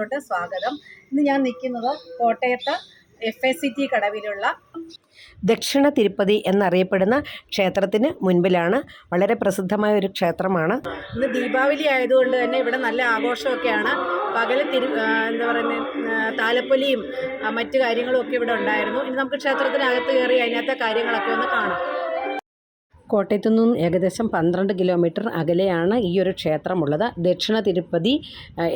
ോട്ട് സ്വാഗതം. ഇന്ന് ഞാൻ നിൽക്കുന്നത് കോട്ടയത്ത് എഫ് എ സി ടി കടവിലുള്ള ദക്ഷിണ തിരുപ്പതി എന്നറിയപ്പെടുന്ന ക്ഷേത്രത്തിന് മുൻപിലാണ്. വളരെ പ്രസിദ്ധമായ ഒരു ക്ഷേത്രമാണ്. ഇന്ന് ദീപാവലി ആയതുകൊണ്ട് തന്നെ ഇവിടെ നല്ല ആഘോഷമൊക്കെയാണ്. പകൽ തിരു എന്താ പറയുന്നത് താലപ്പൊലിയും മറ്റു കാര്യങ്ങളും ഒക്കെ ഇവിടെ ഉണ്ടായിരുന്നു. ഇനി നമുക്ക് ക്ഷേത്രത്തിനകത്ത് കയറി അതിനകത്തെ കാര്യങ്ങളൊക്കെ ഒന്ന് കാണാം. കോട്ടയത്തു നിന്നും ഏകദേശം പന്ത്രണ്ട് കിലോമീറ്റർ അകലെയാണ് ഈ ഒരു ക്ഷേത്രമുള്ളത്. ദക്ഷിണ തിരുപ്പതി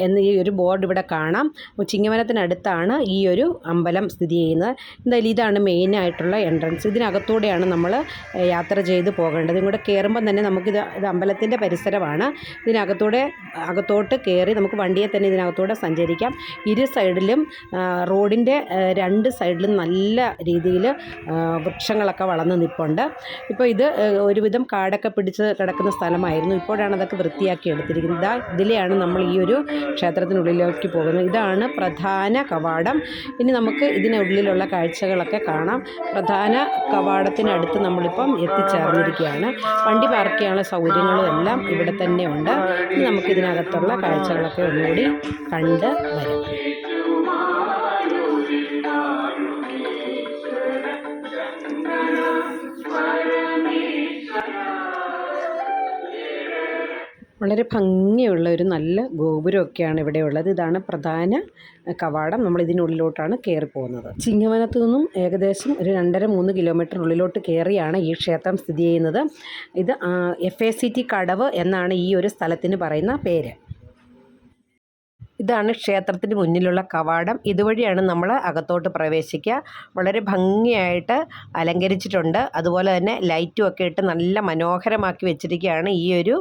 എന്ന ഈ ഒരു ബോർഡ് ഇവിടെ കാണാം. ചിങ്ങവനത്തിനടുത്താണ് ഈ ഒരു അമ്പലം സ്ഥിതി ചെയ്യുന്നത്. എന്തായാലും ഇതാണ് മെയിനായിട്ടുള്ള എൻട്രൻസ് ഇതിനകത്തൂടെയാണ് നമ്മൾ യാത്ര ചെയ്ത് പോകേണ്ടത്. ഇങ്ങോട്ട് കയറുമ്പം തന്നെ നമുക്കിത് ഇത് അമ്പലത്തിന്റെ പരിസരമാണ്. ഇതിനകത്തൂടെ അകത്തോട്ട് കയറി നമുക്ക് വണ്ടിയെ തന്നെ ഇതിനകത്തൂടെ സഞ്ചരിക്കാം. ഇരു സൈഡിലും റോഡിന്റെ രണ്ട് സൈഡിലും നല്ല രീതിയിൽ വൃക്ഷങ്ങളൊക്കെ വളർന്ന് നിൽപ്പുണ്ട് ഇപ്പോൾ ഇത് ഒരുവിധം കാടൊക്കെ പിടിച്ച് കിടക്കുന്ന സ്ഥലമായിരുന്നു. ഇപ്പോഴാണ് അതൊക്കെ വൃത്തിയാക്കി എടുത്തിരിക്കുന്നത്. ഇതാ ഇതിലെയാണ് നമ്മൾ ഈ ഒരു ക്ഷേത്രത്തിനുള്ളിലേക്ക് പോകുന്നത്. ഇതാണ് പ്രധാന കവാടം. ഇനി നമുക്ക് ഇതിനുള്ളിലുള്ള കാഴ്ചകളൊക്കെ കാണാം. പ്രധാന കവാടത്തിനടുത്ത് നമ്മളിപ്പം എത്തിച്ചേർന്നിരിക്കുകയാണ്. വണ്ടി പാർക്ക് ചെയ്യാനുള്ള സൗകര്യങ്ങളും എല്ലാം ഇവിടെ തന്നെ ഉണ്ട്. ഇനി നമുക്ക് ഇതിനകത്തുള്ള കാഴ്ചകളൊക്കെ ഒന്നുകൂടി കണ്ട് വരാം. വളരെ ഭംഗിയുള്ള ഒരു നല്ല ഗോപുരമൊക്കെയാണ് ഇവിടെ ഉള്ളത്. ഇതാണ് പ്രധാന കവാടം. നമ്മൾ ഇതിനുള്ളിലോട്ടാണ് കയറി പോകുന്നത്. ചിങ്ങവനത്തു നിന്നും ഏകദേശം ഒരു രണ്ടര മൂന്ന് കിലോമീറ്റർ ഉള്ളിലോട്ട് കയറിയാണ് ഈ ക്ഷേത്രം സ്ഥിതി ചെയ്യുന്നത്. ഇത് എഫ് എ സി ടി കടവ് എന്നാണ് ഈ ഒരു സ്ഥലത്തിന് പറയുന്ന പേര്. ഇതാണ് ക്ഷേത്രത്തിന് മുന്നിലുള്ള കവാടം. ഇതുവഴിയാണ് നമ്മൾ അകത്തോട്ട് പ്രവേശിക്കുക. വളരെ ഭംഗിയായിട്ട് അലങ്കരിച്ചിട്ടുണ്ട്. അതുപോലെ തന്നെ ലൈറ്റും ഒക്കെ ഇട്ട് നല്ല മനോഹരമാക്കി വെച്ചിരിക്കുകയാണ് ഈ ഒരു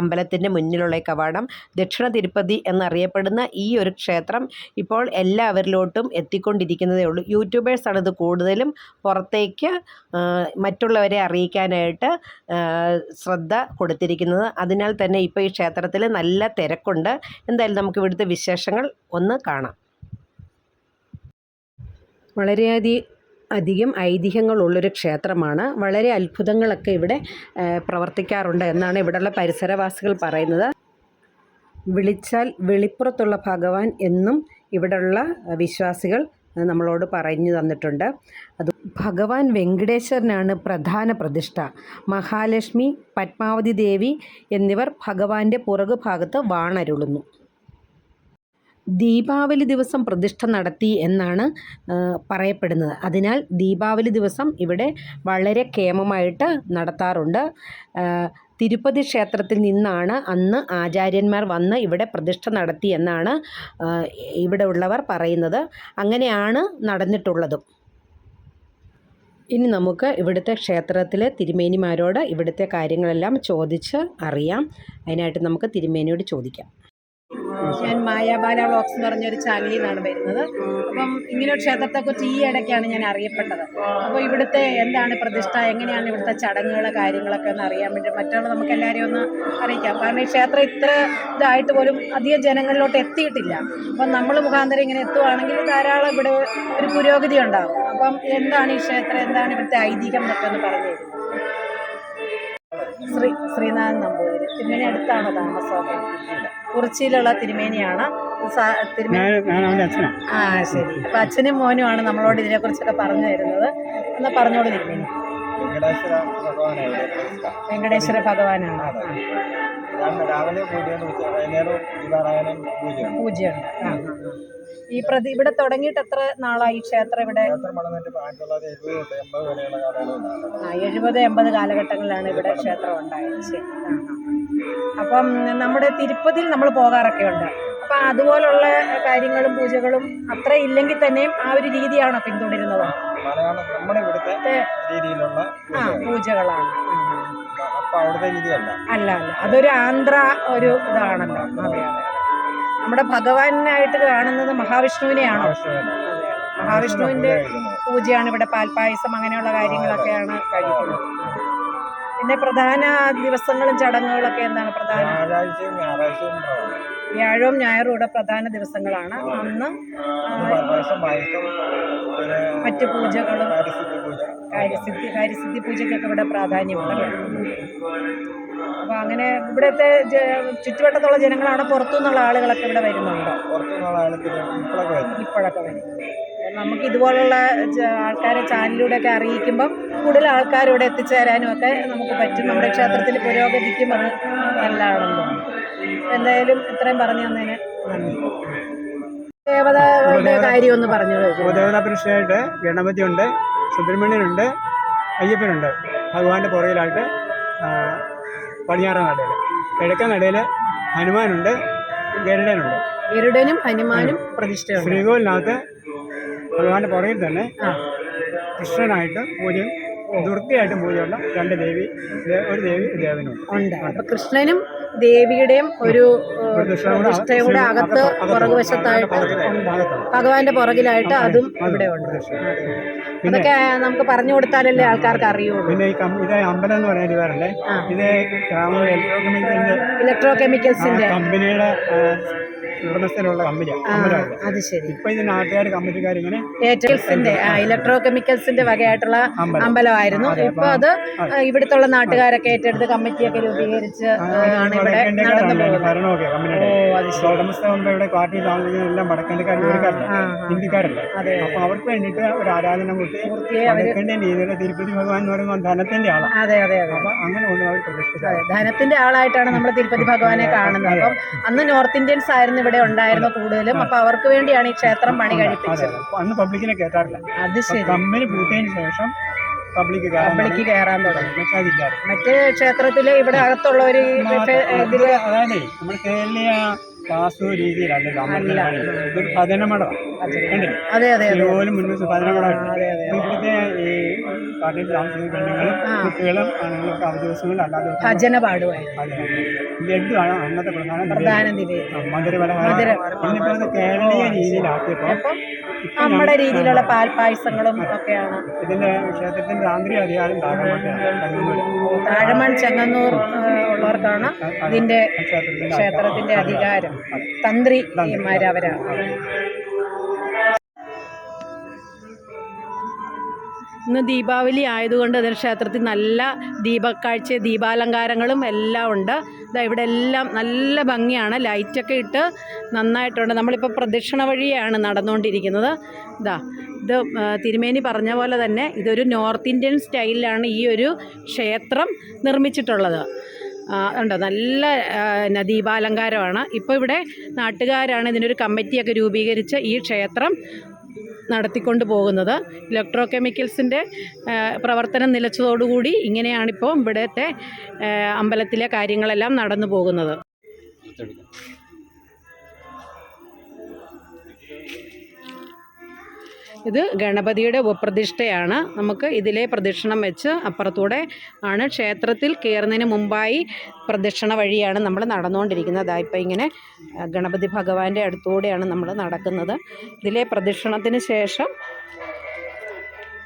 അമ്പലത്തിന്റെ മുന്നിലുള്ള കവാടം. ദക്ഷിണ തിരുപ്പതി എന്നറിയപ്പെടുന്ന ഈ ഒരു ക്ഷേത്രം ഇപ്പോൾ എല്ലാവരിലോട്ടും എത്തിക്കൊണ്ടിരിക്കുന്നതേ ഉള്ളൂ. യൂട്യൂബേഴ്സാണ് ഇത് കൂടുതലും പുറത്തേക്ക് മറ്റുള്ളവരെ അറിയിക്കാനായിട്ട് ശ്രദ്ധ കൊടുത്തിരിക്കുന്നത്. അതിനാൽ തന്നെ ഇപ്പോൾ ഈ ക്ഷേത്രത്തിൽ നല്ല തിരക്കുണ്ട്. എന്തായാലും നമുക്ക് ഇവിടുത്തെ വിശേഷങ്ങൾ ഒന്ന് കാണാം. വളരെയധികം അധികം ഐതിഹ്യങ്ങളുള്ളൊരു ക്ഷേത്രമാണ്. വളരെ അത്ഭുതങ്ങളൊക്കെ ഇവിടെ പ്രവർത്തിക്കാറുണ്ട് എന്നാണ് ഇവിടെയുള്ള പരിസരവാസികൾ പറയുന്നത്. വിളിച്ചാൽ വെളിപ്പുറത്തുള്ള ഭഗവാൻ എന്നും ഇവിടെയുള്ള വിശ്വാസികൾ നമ്മളോട് പറഞ്ഞു തന്നിട്ടുണ്ട്. അത് ഭഗവാൻ വെങ്കടേശ്വരനാണ് പ്രധാന പ്രതിഷ്ഠ. മഹാലക്ഷ്മി പത്മാവതി ദേവി എന്നിവർ ഭഗവാന്റെ പുറകു ഭാഗത്ത് വാണരുളുന്നു. ദീപാവലി ദിവസം പ്രതിഷ്ഠ നടത്തി എന്നാണ് പറയപ്പെടുന്നത്. അതിനാൽ ദീപാവലി ദിവസം ഇവിടെ വളരെ കേമമായിട്ട് നടത്താറുണ്ട്. തിരുപ്പതി ക്ഷേത്രത്തിൽ നിന്നാണ് അന്ന് ആചാര്യന്മാർ വന്ന് ഇവിടെ പ്രതിഷ്ഠ നടത്തി എന്നാണ് ഇവിടെ ഉള്ളവർ പറയുന്നത്. അങ്ങനെയാണ് നടന്നിട്ടുള്ളതും. ഇനി നമുക്ക് ഇവിടുത്തെ ക്ഷേത്രത്തിലെ തിരുമേനിമാരോട് ഇവിടുത്തെ കാര്യങ്ങളെല്ലാം ചോദിച്ച് അറിയാം. അതിനായിട്ട് നമുക്ക് തിരുമേനിയോട് ചോദിക്കാം. ഞാൻ മായാബാല വ്ളോഗ്സ് എന്ന് പറഞ്ഞൊരു ചാനലിൽ നിന്നാണ് വരുന്നത്. അപ്പം ഇങ്ങനെ ക്ഷേത്രത്തെക്കുറിച്ച് ഈ ഇടയ്ക്കാണ് ഞാൻ അറിയപ്പെട്ടത്. അപ്പോൾ ഇവിടുത്തെ എന്താണ് പ്രതിഷ്ഠ? എങ്ങനെയാണ് ഇവിടുത്തെ ചടങ്ങുകൾ കാര്യങ്ങളൊക്കെ ഒന്ന് അറിയാൻ വേണ്ടി മറ്റുള്ള നമുക്ക് എല്ലാവരെയും ഒന്ന് അറിയിക്കാം. കാരണം ഈ ക്ഷേത്രം ഇത്ര ഇതായിട്ട് പോലും അധികം ജനങ്ങളിലോട്ട് എത്തിയിട്ടില്ല. അപ്പം നമ്മൾ മുഖാന്തരം ഇങ്ങനെ എത്തുവാണെങ്കിൽ ധാരാളം ഇവിടെ ഒരു പുരോഗതി ഉണ്ടാകും അപ്പം എന്താണ് ഈ ക്ഷേത്രം? എന്താണ് ഇവിടുത്തെ ഐതിഹ്യം എന്നൊക്കെ ഒന്ന് പറഞ്ഞു തരുന്നത് ശ്രീ ശ്രീനാഥൻ നമ്പൂതിരി. ഇങ്ങനെ അടുത്താണ് താമസമൊക്കെ കുറിച്ചിയിലുള്ള തിരുമേനിയാണ്. ആ ശരി. അപ്പൊ അച്ഛനും മോനുമാണ് നമ്മളോട് ഇതിനെ കുറിച്ചൊക്കെ പറഞ്ഞു തരുന്നത്. എന്നാ പറഞ്ഞോളൂ തിരുമേനി. വെങ്കടേശ്വര ഭഗവാനാണ്. പൂജയാണ് രാവിലെ പൂജയുണ്ട്. ഈ പ്രതി ഇവിടെ തുടങ്ങിയിട്ട് എത്ര നാളായി ഈ ക്ഷേത്രം ഇവിടെ? എഴുപത് എൺപത് ആ എഴുപത് എൺപത് കാലഘട്ടങ്ങളിലാണ് ഇവിടെ ക്ഷേത്രം ഉണ്ടായത്. ശരി. അപ്പം നമ്മുടെ തിരുപ്പതിയിൽ നമ്മൾ പോകാറൊക്കെ ഉണ്ട് അപ്പം അതുപോലുള്ള കാര്യങ്ങളും പൂജകളും അത്ര ഇല്ലെങ്കിൽ തന്നെയും ആ ഒരു രീതിയാണോ പിന്തുടരുന്നത്? ആ. പൂജകളാണ്. അല്ല അല്ല. അതൊരു ആന്ധ്ര ഒരു ഇതാണല്ലോ. അതെ അതെ. നമ്മുടെ ഭഗവാനായിട്ട് കാണുന്നത് മഹാവിഷ്ണുവിനെയാണോ? മഹാവിഷ്ണുവിന്റെ. പൂജയാണ് ഇവിടെ പാൽപായസം അങ്ങനെയുള്ള കാര്യങ്ങളൊക്കെയാണ് കഴിക്കുന്നത്. പിന്നെ പ്രധാന ദിവസങ്ങളും ചടങ്ങുകളൊക്കെ എന്താണ്? പ്രധാന ഞായറാഴ്ചയും വ്യാഴവും ഞായറും ഇവിടെ പ്രധാന ദിവസങ്ങളാണ്. അന്ന് മറ്റു പൂജകളും കാര്യസിദ്ധി കാര്യസിദ്ധി പൂജകളൊക്കെ പൂജയ്ക്കൊക്കെ ഇവിടെ പ്രാധാന്യമുണ്ട്. അപ്പോൾ അങ്ങനെ ഇവിടുത്തെ ചുറ്റുവട്ടത്തുള്ള ജനങ്ങളാണ് പുറത്തുനിന്നുള്ള ആളുകളൊക്കെ ഇവിടെ വരുന്നുണ്ട്. ഇപ്പോഴൊക്കെ വരും നമുക്ക് ഇതുപോലുള്ള ആൾക്കാരെ ചാനലിലൂടെ ഒക്കെ അറിയിക്കുമ്പം കൂടുതൽ ആൾക്കാർ ഇവിടെ എത്തിച്ചേരാനും ഒക്കെ നമുക്ക് പറ്റും. നമ്മുടെ ക്ഷേത്രത്തിൽ പുരോഗതിക്കും അത് നല്ലതാണല്ലോ. എന്തായാലും ഇത്രയും പറഞ്ഞു തന്നതിന് നന്ദി. ദേവതകളുടെ കാര്യം ഒന്ന് പറഞ്ഞു ഉപദേവതാ പ്രതിഷ്ഠയായിട്ട് ഗണപതിയുണ്ട് സുബ്രഹ്മണ്യനുണ്ട് അയ്യപ്പനുണ്ട് ഭഗവാന്റെ പുറകിലായിട്ട് പടിഞ്ഞാറ പടിഞ്ഞാറൻ നടയിൽ. കിഴക്കൻ നടയിൽ ഹനുമാനുണ്ട് ഗരുഡനുണ്ട് ഗരുഡനും ഹനുമാനും പ്രതിഷ്ഠ ശ്രീകോവിലിനകത്ത് ഭഗവാന്റെ പുറകിൽ തന്നെ കൃഷ്ണനായിട്ട് പൂജയും ദുർഗയായിട്ടും പൂജയുള്ള രണ്ട് ദേവി ഒരു ദേവി ദേവനും. ഉണ്ട്. അപ്പൊ കൃഷ്ണനും ദേവിയുടെയും ഒരു കൂടെ അകത്ത് പുറകുവശത്തായിട്ട് ഭഗവാന്റെ പുറകിലായിട്ട് അതും ഇവിടെ ഉണ്ട്. അതൊക്കെ നമുക്ക് പറഞ്ഞു കൊടുത്താലല്ലേ ആൾക്കാർക്ക് അറിയുള്ളൂ. പിന്നെ ഇത് അമ്പലം എന്ന് പറയുന്ന ഇവരല്ലേ ആ. ഇത് ഇലക്ട്രോ കെമിക്കൽസിന്റെ കമ്പനിയുടെ ഉടമസ്ഥയിലുള്ള കമ്പനിയാണ് അത് ശരി. ഇപ്പൊ ഇത് നാട്ടുകാർ കമ്പനിക്കാർ ഇങ്ങനെ ഇലക്ട്രോ കെമിക്കൽസിന്റെ വകയായിട്ടുള്ള അമ്പലം. അമ്പലമായിരുന്നു. ഇപ്പൊ അത് ഇവിടുത്തെ ഉള്ള നാട്ടുകാരൊക്കെ ഏറ്റെടുത്ത് കമ്മിറ്റിയൊക്കെ രൂപീകരിച്ച് ആണ് ഇവിടെ നടന്നു പോകുന്നത് ഇവിടെ പാർട്ടി താമസിക്കുന്ന എല്ലാം ആ. ഹിന്ദിക്കാരല്ല? അപ്പൊ അവർക്ക് വേണ്ടിയിട്ട് ഒരു ആരാധന വടക്കേണ്ടിയൻ രീതിയിൽ തിരുപ്പതി ഭഗവാൻ എന്ന് പറയുമ്പോൾ ധനത്തിന്റെ ആളാണ് അതെ അതെ അപ്പൊ അങ്ങനെ കൊണ്ട് അവർ പ്രതിഷ്ഠിച്ചത് ധനത്തിന്റെ ആളായിട്ടാണ് നമ്മൾ തിരുപ്പതി ഭഗവാനെ കാണുന്നത്. അപ്പം അന്ന് നോർത്ത് ഇന്ത്യൻസ് ആയിരുന്നു ഇവിടെ ഉണ്ടായിരുന്ന കൂടുതലും. അപ്പൊ അവർക്ക് വേണ്ടിയാണ് ഈ ക്ഷേത്രം പണി കഴിപ്പിച്ചത്. അന്ന് പബ്ലിക്കിനെ കേട്ടാറില്ല അത് ശരി. കമ്പനി പൂട്ടിയതിന് ശേഷം പബ്ലിക് കയറാൻ തുടങ്ങി. മറ്റേ ക്ഷേത്രത്തിൽ ഇവിടെ അകത്തുള്ള ഇതിൽ അതായത് നമ്മുടെ കേരളീയ വാസ്തു രീതിയിലല്ല അല്ല. ഇതൊരു ഭജനമഠമാണ് കണ്ടില്ലേ? അതെ അതെ ഇവിടുത്തെ ഈ കാട്ടിൽ താമസിക്കുന്ന പെണ്ണുങ്ങളും ആ. കുട്ടികളും ആണുങ്ങളൊക്കെ അവധി ദിവസങ്ങളിൽ അല്ലാതെ ദിവസങ്ങളിൽ ഭജന പാടുമായിരുന്നു. അതെ, ആണ് അന്നത്തെ പ്രധാന മധുരപലഹാരം അത് കേരളീയ രീതിയിലാക്കിയപ്പോൾ നമ്മുടെ രീതിയിലുള്ള പാൽപ്പായസങ്ങളും ഒക്കെയാണ്. ഇതിന്റെ ക്ഷേത്രത്തിന്റെ ആന്തരിക അധികാരം താഴെ താഴമൺ ചെങ്ങന്നൂർ ഉള്ളവർക്കാണ് ഇതിന്റെ ക്ഷേത്രത്തിന്റെ അധികാരം. തന്ത്രിമാരവരാണ് ഇന്ന് ദീപാവലി ആയതുകൊണ്ട് അതിന് ക്ഷേത്രത്തിൽ നല്ല ദീപക്കാഴ്ച ദീപാലങ്കാരങ്ങളും എല്ലാം ഉണ്ട്. ഇതാ ഇവിടെ എല്ലാം നല്ല ഭംഗിയാണ്. ലൈറ്റൊക്കെ ഇട്ട് നന്നായിട്ടുണ്ട്. നമ്മളിപ്പോൾ പ്രദക്ഷിണ വഴിയാണ് നടന്നുകൊണ്ടിരിക്കുന്നത്. ഇതാ ഇത് തിരുമേനി പറഞ്ഞ പോലെ തന്നെ ഇതൊരു നോർത്ത് ഇന്ത്യൻ സ്റ്റൈലിലാണ് ഈ ഒരു ക്ഷേത്രം നിർമ്മിച്ചിട്ടുള്ളത്. ഉണ്ട് നല്ല ദീപാലങ്കാരമാണ് ഇപ്പോൾ ഇവിടെ നാട്ടുകാരാണ് ഇതിനൊരു കമ്മിറ്റിയൊക്കെ രൂപീകരിച്ച് ഈ ക്ഷേത്രം നടത്തിക്കൊണ്ട് പോകുന്നത്. ഇലക്ട്രോ കെമിക്കൽസിന്റെ പ്രവർത്തനം നിലച്ചതോടുകൂടി ഇങ്ങനെയാണിപ്പോൾ ഇവിടുത്തെ അമ്പലത്തിലെ കാര്യങ്ങളെല്ലാം നടന്നു പോകുന്നത്. ഇത് ഗണപതിയുടെ ഉപപ്രതിഷ്ഠയാണ്. നമുക്ക് ഇതിലെ പ്രദക്ഷിണം വെച്ച് അപ്പുറത്തൂടെ ആണ് ക്ഷേത്രത്തിൽ കയറുന്നതിന് മുമ്പായി പ്രദക്ഷിണ വഴിയാണ് നമ്മൾ നടന്നുകൊണ്ടിരിക്കുന്നത്. ഇപ്പം ഇങ്ങനെ ഗണപതി ഭഗവാന്റെ അടുത്തൂടെയാണ് നമ്മൾ നടക്കുന്നത്. ഇതിലെ പ്രദക്ഷിണത്തിന് ശേഷം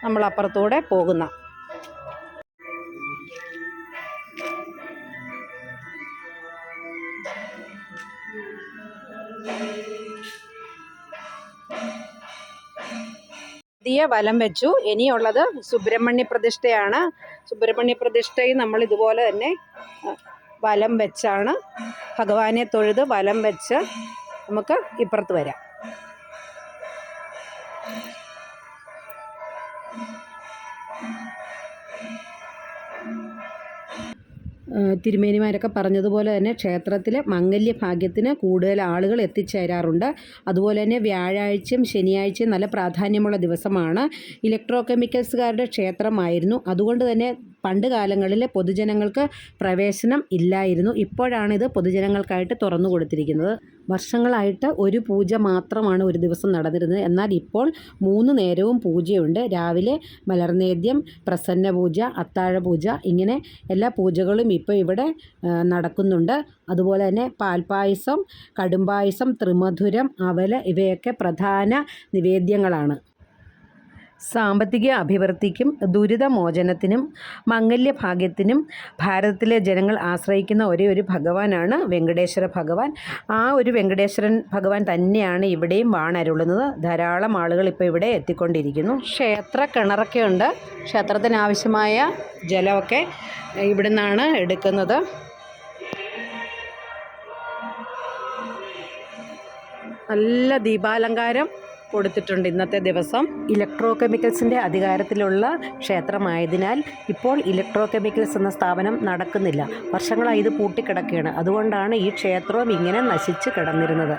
നമ്മൾ അപ്പുറത്തൂടെ പോകുന്ന പുതിയ വലം വെച്ചു. ഇനിയുള്ളത് സുബ്രഹ്മണ്യ പ്രതിഷ്ഠയാണ്. സുബ്രഹ്മണ്യ പ്രതിഷ്ഠയും നമ്മൾ ഇതുപോലെ തന്നെ വലം വെച്ചാണ്. ഭഗവാനെ തൊഴുത് വലം വെച്ച് നമുക്ക് ഇപ്പുറത്ത് വരാം. തിരുമേനിമാരൊക്കെ പറഞ്ഞതുപോലെ തന്നെ ക്ഷേത്രത്തിൽ മംഗല്യ ഭാഗ്യത്തിന് കൂടുതൽ ആളുകൾ എത്തിച്ചേരാറുണ്ട്. അതുപോലെ തന്നെ വ്യാഴാഴ്ചയും ശനിയാഴ്ചയും നല്ല പ്രാധാന്യമുള്ള ദിവസമാണ്. ഇലക്ട്രോ കെമിക്കൽസുകാരുടെ ക്ഷേത്രമായിരുന്നു. അതുകൊണ്ട് തന്നെ പണ്ട് കാലങ്ങളിൽ പൊതുജനങ്ങൾക്ക് പ്രവേശനം ഇല്ലായിരുന്നു. ഇപ്പോഴാണ് ഇത് പൊതുജനങ്ങൾക്കായിട്ട് തുറന്നു കൊടുത്തിരിക്കുന്നത്. വർഷങ്ങളായിട്ട് ഒരു പൂജ മാത്രമാണ് ഒരു ദിവസം നടന്നിരുന്നത്. എന്നാൽ ഇപ്പോൾ മൂന്ന് നേരവും പൂജയുണ്ട്. രാവിലെ മലർനേദ്യം പ്രസന്ന പൂജ അത്താഴ പൂജ ഇങ്ങനെ എല്ലാ പൂജകളും ഇപ്പോൾ ഇവിടെ നടക്കുന്നുണ്ട്. അതുപോലെ തന്നെ പാൽപ്പായസം കടുംപായസം ത്രിമധുരം അവല ഇവയൊക്കെ പ്രധാന നിവേദ്യങ്ങളാണ്. സാമ്പത്തിക അഭിവൃദ്ധിക്കും ദുരിതമോചനത്തിനും മംഗല്യഭാഗ്യത്തിനും ഭാരതത്തിലെ ജനങ്ങൾ ആശ്രയിക്കുന്ന ഒരേ ഒരു ഭഗവാനാണ് വെങ്കടേശ്വര ഭഗവാൻ. ആ ഒരു വെങ്കടേശ്വരൻ ഭഗവാൻ തന്നെയാണ് ഇവിടെയും വാണരുളുന്നത്. ധാരാളം ആളുകൾ ഇപ്പോൾ ഇവിടെ എത്തിക്കൊണ്ടിരിക്കുന്നു. ക്ഷേത്ര കിണറൊക്കെ ഉണ്ട്. ക്ഷേത്രത്തിന് ആവശ്യമായ ജലമൊക്കെ ഇവിടെ നിന്നാണ് എടുക്കുന്നത്. നല്ല ദീപാലങ്കാരം. കൊടുത്തിട്ടുണ്ട് ഇന്നത്തെ ദിവസം. ഇലക്ട്രോ കെമിക്കൽസിന്റെ അധികാരത്തിലുള്ള ക്ഷേത്രമായതിനാൽ ഇപ്പോൾ ഇലക്ട്രോ കെമിക്കൽസ് എന്ന സ്ഥാപനം നടക്കുന്നില്ല. വർഷങ്ങളായി ഇത് പൂട്ടിക്കിടക്കുകയാണ്. അതുകൊണ്ടാണ് ഈ ക്ഷേത്രവും ഇങ്ങനെ നശിച്ച് കിടന്നിരുന്നത്.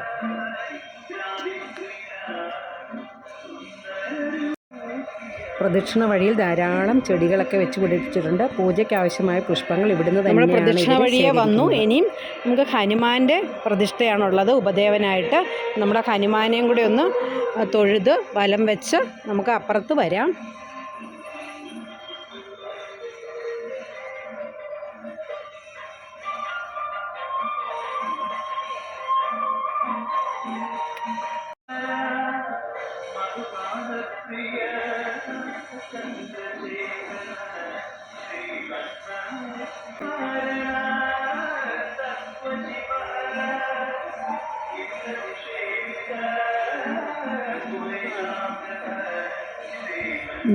പ്രദക്ഷിണ വഴിയിൽ ധാരാളം ചെടികളൊക്കെ വെച്ച് പിടിപ്പിച്ചിട്ടുണ്ട്. പൂജയ്ക്ക് ആവശ്യമായ പുഷ്പങ്ങൾ ഇവിടുന്ന് തന്നെ പ്രദക്ഷിണ വഴിയെ വന്നു. ഇനിയും നമുക്ക് ഹനുമാന്റെ പ്രതിഷ്ഠയാണുള്ളത്. ഉപദേവനായിട്ട് നമ്മുടെ ഹനുമാനെയും കൂടി ഒന്ന് തൊഴുത് വലം വെച്ച് നമുക്ക് അപ്പുറത്ത് വരാം.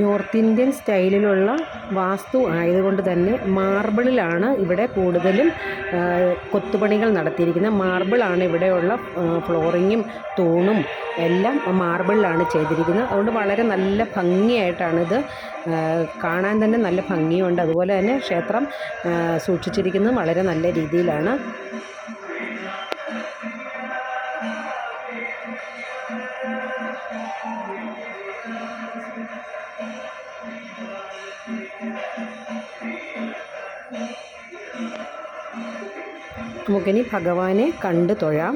നോർത്ത് ഇന്ത്യൻ സ്റ്റൈലിലുള്ള വാസ്തു ആയതുകൊണ്ട് തന്നെ മാർബിളിലാണ് ഇവിടെ കൂടുതലും കൊത്തുപണികൾ നടത്തിയിരിക്കുന്നത്. മാർബിളാണ് ഇവിടെയുള്ള ഫ്ലോറിങ്ങും തൂണും എല്ലാം മാർബിളിലാണ് ചെയ്തിരിക്കുന്നത്. അതുകൊണ്ട് വളരെ നല്ല ഭംഗിയായിട്ടാണിത് കാണാൻ തന്നെ നല്ല ഭംഗിയുണ്ട്. അതുപോലെ തന്നെ ക്ഷേത്രം സൂക്ഷിച്ചിരിക്കുന്നത് വളരെ നല്ല രീതിയിലാണ്. നമുക്കിനി ഭഗവാനെ കണ്ടു തൊഴാം.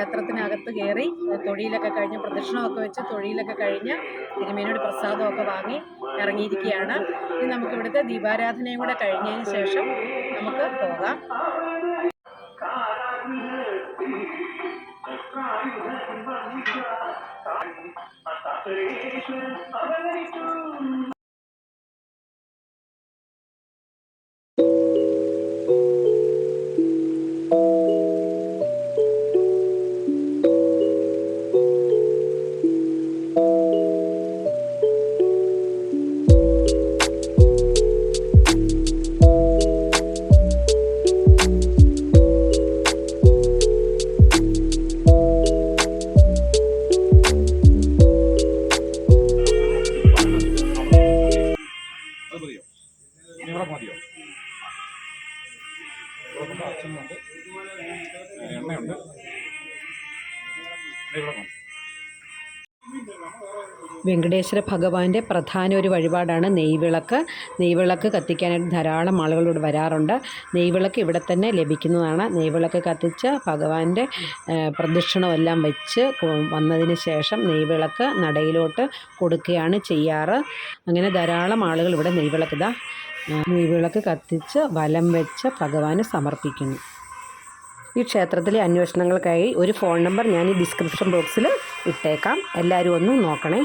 ക്ഷേത്രത്തിനകത്ത് കയറി തൊഴിലൊക്കെ കഴിഞ്ഞ് പ്രദക്ഷിണമൊക്കെ വെച്ച് തൊഴിലൊക്കെ കഴിഞ്ഞ് തിരുമേനിയുടെ പ്രസാദമൊക്കെ വാങ്ങി ഇറങ്ങിയിരിക്കുകയാണ് ഇനി നമുക്ക് ഇവിടുത്തെ ദീപാരാധനയും കൂടെ കഴിഞ്ഞതിന് ശേഷം നമുക്ക് പോകാം അത് വെങ്കടേശ്വര ഭഗവാന്റെ പ്രധാന ഒരു വഴിപാടാണ് നെയ്വിളക്ക്. നെയ്വിളക്ക് കത്തിക്കാനായിട്ട് ധാരാളം ആളുകൾ ഇവിടെ വരാറുണ്ട്. നെയ്വിളക്ക് ഇവിടെ തന്നെ ലഭിക്കുന്നതാണ്. നെയ്വിളക്ക് കത്തിച്ച് ഭഗവാന്റെ പ്രദക്ഷിണമെല്ലാം വെച്ച് വന്നതിന് ശേഷം നെയ്വിളക്ക് നടയിലോട്ട് കൊടുക്കുകയാണ് ചെയ്യാറ്. അങ്ങനെ ധാരാളം ആളുകൾ ഇവിടെ നെയ്വിളക്ക് ഇതാ നെയ്വിളക്ക് കത്തിച്ച് വലം വെച്ച് ഭഗവാന് സമർപ്പിക്കുന്നു. ഈ ക്ഷേത്രത്തിലെ അന്വേഷണങ്ങൾക്കായി ഒരു ഫോൺ നമ്പർ ഞാൻ ഈ ഡിസ്ക്രിപ്ഷൻ ബോക്സിൽ ഇട്ടേക്കാം. എല്ലാവരും ഒന്ന് നോക്കണേ.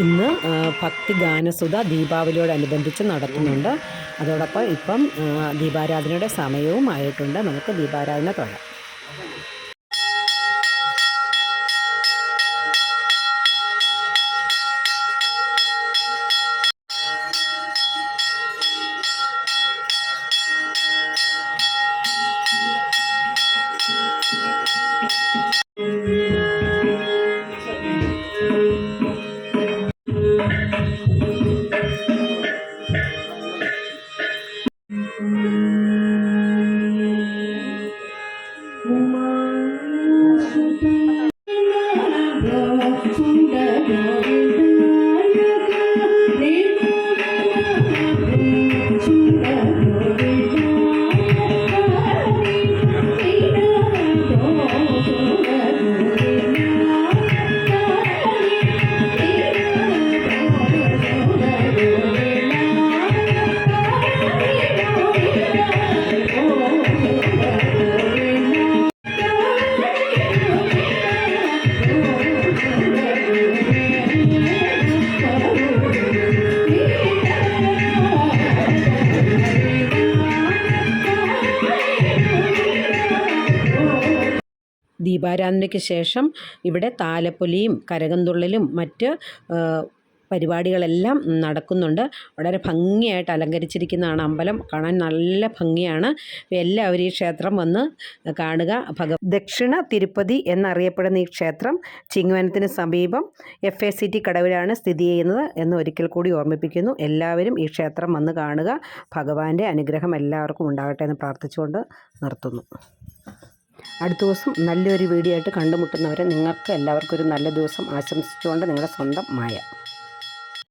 ഇന്ന് ഭക്തി ഗാനസുധ ദീപാവലിയോടനുബന്ധിച്ച് നടത്തുന്നുണ്ട് അതോടൊപ്പം ഇപ്പം ദീപാരാധനയുടെ സമയവും ആയിട്ടുണ്ട്. നമുക്ക് ദീപാരാധന തൊഴാം ദീപാരാധനയ്ക്ക് ശേഷം ഇവിടെ താലപ്പൊലിയും കരകന്തുള്ളലും മറ്റ് പരിപാടികളെല്ലാം നടക്കുന്നുണ്ട്. വളരെ ഭംഗിയായിട്ട് അലങ്കരിച്ചിരിക്കുന്നതാണ് അമ്പലം. കാണാൻ നല്ല ഭംഗിയാണ്. എല്ലാവരും ഈ ക്ഷേത്രം വന്ന് കാണുക. ഭഗ ദക്ഷിണ തിരുപ്പതി എന്നറിയപ്പെടുന്ന ഈ ക്ഷേത്രം ചിങ്ങവനത്തിന് സമീപം എഫ് എ സി ടി കടവിലാണ് സ്ഥിതി ചെയ്യുന്നത് എന്ന് ഒരിക്കൽ കൂടി ഓർമ്മിപ്പിക്കുന്നു. എല്ലാവരും ഈ ക്ഷേത്രം വന്ന് കാണുക. ഭഗവാന്റെ അനുഗ്രഹം എല്ലാവർക്കും ഉണ്ടാകട്ടെ എന്ന് പ്രാർത്ഥിച്ചുകൊണ്ട് നിർത്തുന്നു. അടുത്ത ദിവസം നല്ലൊരു വീഡിയോ ആയിട്ട് കണ്ടുമുട്ടുന്നവരെ നിങ്ങൾക്ക് എല്ലാവർക്കും ഒരു നല്ല ദിവസം ആശംസിച്ചുകൊണ്ട് നിങ്ങളുടെ സ്വന്തം മായ.